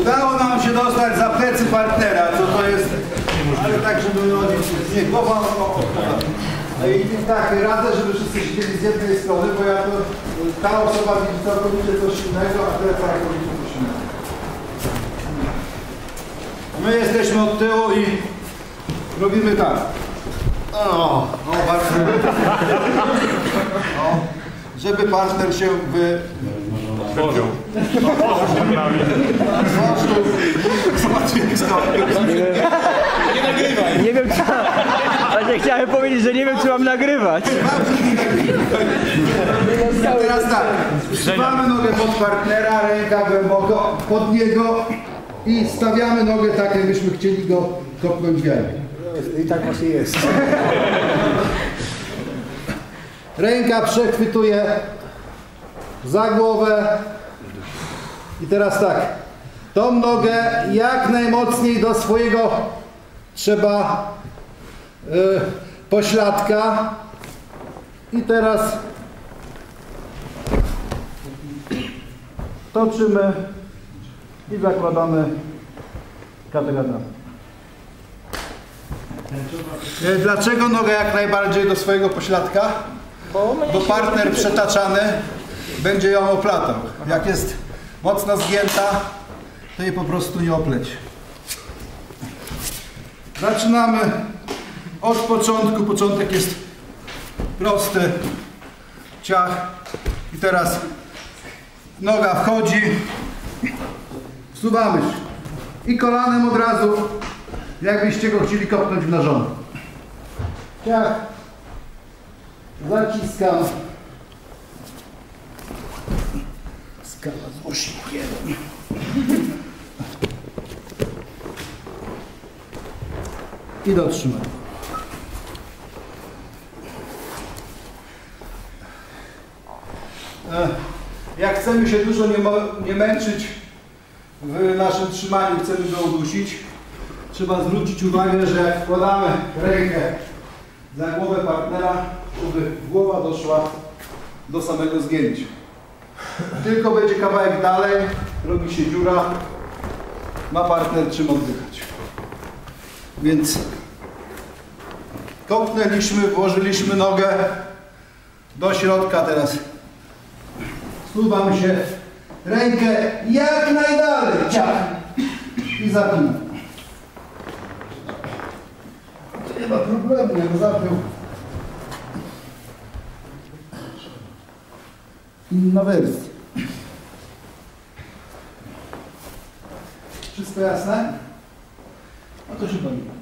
Udało nam się dostać za plecy partnera, co to jest, ale tak, żeby no, nie, głowa o, o, o. I tak, radzę, żeby wszyscy siedzieli z jednej strony, bo ja to, ta osoba widzi całkowicie coś innego, a ta całkowicie coś innego. My jesteśmy od tyłu i robimy tak. O, o bardzo. O, żeby partner się wy... Nie wiem czy... Właśnie chciałem powiedzieć, że nie wiem czy mam nagrywać. Teraz tak, trzymamy nogę pod partnera, ręka głęboko pod niego i stawiamy nogę tak, jakbyśmy chcieli go kopnąć w jajek. I tak właśnie jest. Ręka przechwytuje za głowę. I teraz tak, tą nogę jak najmocniej do swojego trzeba y, pośladka. I teraz toczymy i zakładamy kategorizm. E, Dlaczego nogę jak najbardziej do swojego pośladka? Bo partner przetaczany będzie ją oplatał. Jak jest mocno zgięta, to jej po prostu nie opleci. Zaczynamy od początku. Początek jest prosty. Ciach. I teraz noga wchodzi. Wsuwamy się. I kolanem od razu, jakbyście go chcieli kopnąć w narzędzie. Ciach. Zaciskam. Skala z osikiem. I dotrzymam. E, Jak chcemy się dużo nie, nie męczyć w naszym trzymaniu, chcemy go udusić, trzeba zwrócić uwagę, że wkładamy rękę za głowę partnera, żeby głowa doszła do samego zgięcia. Tylko będzie kawałek dalej, robi się dziura, ma partner czym oddychać. Więc kopnęliśmy, włożyliśmy nogę do środka teraz. Suwam się rękę jak najdalej, ciach i zapinam. Nie ma problemu, jak zapiął. Inna wersja. Wszystko jasne? No to się bawi.